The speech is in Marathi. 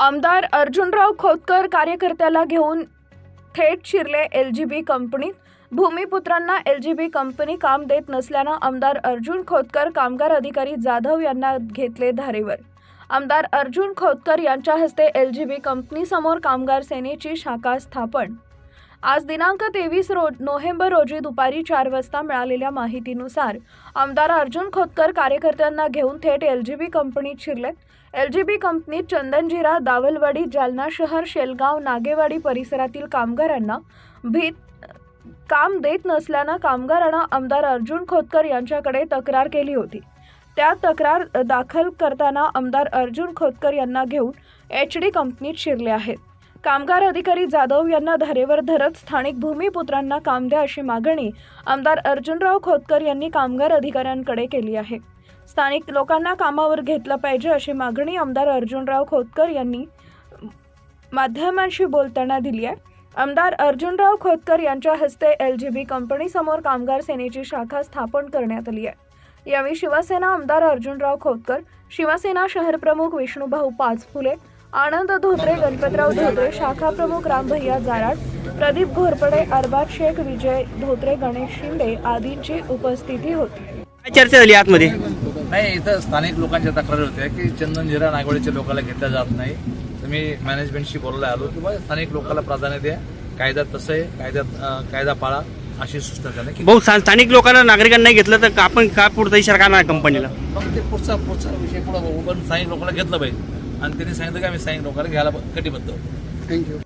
आमदार अर्जुनराव खोतकर कार्यकर्त्याला घेऊन थेट शिरले एल जी बी कंपनीत भूमिपुत्रांना एल जी बी कंपनी काम देत नसल्यानं आमदार अर्जुन खोतकर कामगार अधिकारी जाधव यांना घेतले धारेवर. आमदार अर्जुन खोतकर यांच्या हस्ते एल जी बी कंपनीसमोर कामगार सेनेची शाखा स्थापन आज दिनांक तेवीस रो नोव्हेंबर रोजी दुपारी चार वाजता मिळालेल्या माहितीनुसार आमदार अर्जुन खोतकर कार्यकर्त्यांना घेऊन थेट एल जी बी कंपनीत शिरलेत. एल जी बी कंपनीत चंदनजिरा दावलवाडी जालना शहर शेलगाव नागेवाडी परिसरातील कामगारांना भीत काम देत नसल्यानं कामगारांना आमदार अर्जुन खोतकर यांच्याकडे तक्रार केली होती. त्या तक्रार दाखल करताना आमदार अर्जुन खोतकर यांना घेऊन एच डी कंपनीत शिरले आहेत. कामगार अधिकारी जाधव यांना धारेवर धरत स्थानिक भूमिपुत्रांना काम द्या अशी मागणी आमदार अर्जुनराव खोतकर यांनी कामगार अधिकाऱ्यांकडे केली आहे. स्थानिक लोकांना कामावर घेतलं पाहिजे अशी मागणी आमदार अर्जुनराव खोतकर यांनी माध्यमांशी बोलताना दिली आहे. आमदार अर्जुनराव खोतकर यांच्या हस्ते एल जी बी कंपनीसमोर कामगार सेनेची शाखा स्थापन करण्यात आली आहे. यावेळी शिवसेना आमदार अर्जुनराव खोतकर शिवसेना शहरप्रमुख विष्णुभाऊ पाचफुले आनंद धोत्रे गणपतराव धोत्रे शाखा प्रमुख रामभैया जाराड प्रदीप घोरपडे अरबाज शेख विजय धोत्रे गणेश शिंदे आदींची उपस्थिती होती. काय चर्चा झाली आतमध्ये? नाही इथं स्थानिक लोकांच्या तक्रारी होत्या की चंदनजिरा नागवडीच्या लोकांना घेतलं जात नाही. तर मी मॅनेजमेंटशी बोलायला आलो. की स्थानिक लोकांना प्राधान्य द्या. कायद्यात तसं आहे. कायद्यात कायदा पाळा अशी सूचना त्यांना की भाऊ सा- स्थानिक लोकांना नागरिकांना नाही घेतलं तर आपण का पुढचा इशारा करणार कंपनीला मग ते पुढचा पुढचा विषय पुढे पण स्थानिक लोकांना घेतलं पाहिजे. आणि त्यांनी सांगितलं की आम्ही स्थानिक लोकांना घ्यायला कटिबद्ध थँक्यू